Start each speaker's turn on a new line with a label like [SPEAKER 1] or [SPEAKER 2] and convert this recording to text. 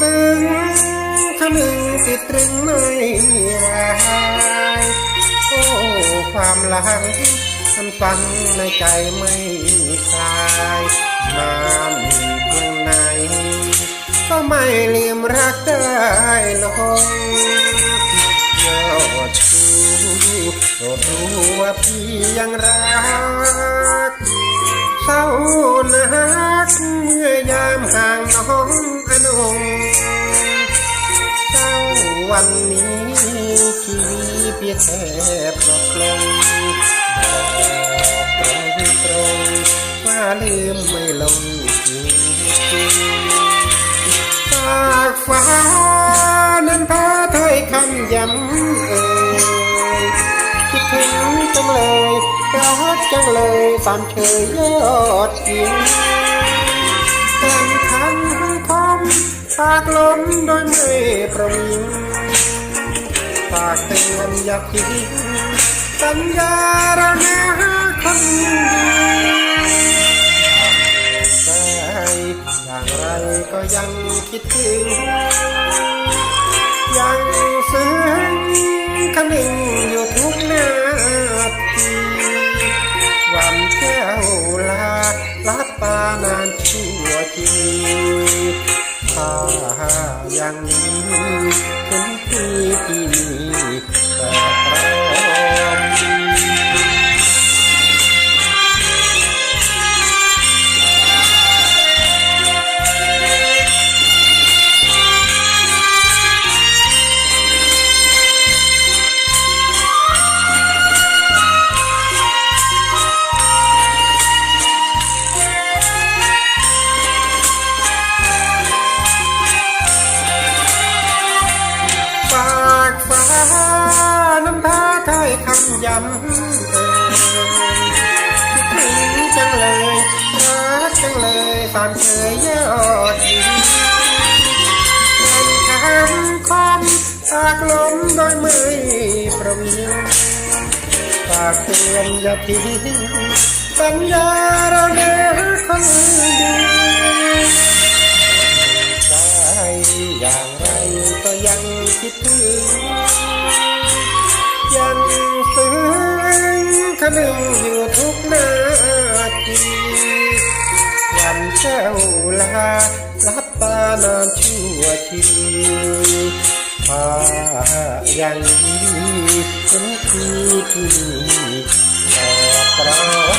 [SPEAKER 1] ซึ้งคำหนึ่งติดตรึงไม่หายโอ้ความหลังมันฝังในใจไม่คลายนานเพียงไหนก็ไม่ลืมรักได้ลงยอดชูรดรู้ว่าพี่ยังรักเศร้านักเมื่อยามห่างน้อง วันนี้ชีวิตเพียงแค่ปลอบลงบอกตรงตรงว่าลืมไม่ลงจริงจริงฝากฟ้านั้นพาถ้อยคำย้ำเอ่ยคิดถึงจังเลยรักจังเลยสามเชยยอดยิงแต่งคันคมปากลมโดยไม่ประวิง ฝากเตือนอย่าทิ้งสัญญาเรานะคนดีแต่อย่างไรก็ยังคิดถึง ยังซึ้งคำหนึ่งอยู่ทุกนาทีวันแก้วลาลับตานานชั่วทีายังนี้ถึงที่ที่มี ย้ำเอ่ยคิดถึงจังเลยรักจังเลยสามเชยยอดยิงเป็นคำคมฝากลมโดยมือประวิงฝากเตือนอย่าทิ้งสัญญาเราเดินคนดีได้อย่างไรก็ยังคิดถึง ยังซึ้งทะลึ่งอยู่ทุกนาทีวันเจ้าลารับตานานชั่วทีผ้ายังดีเป็นคือที่แต่ตรอง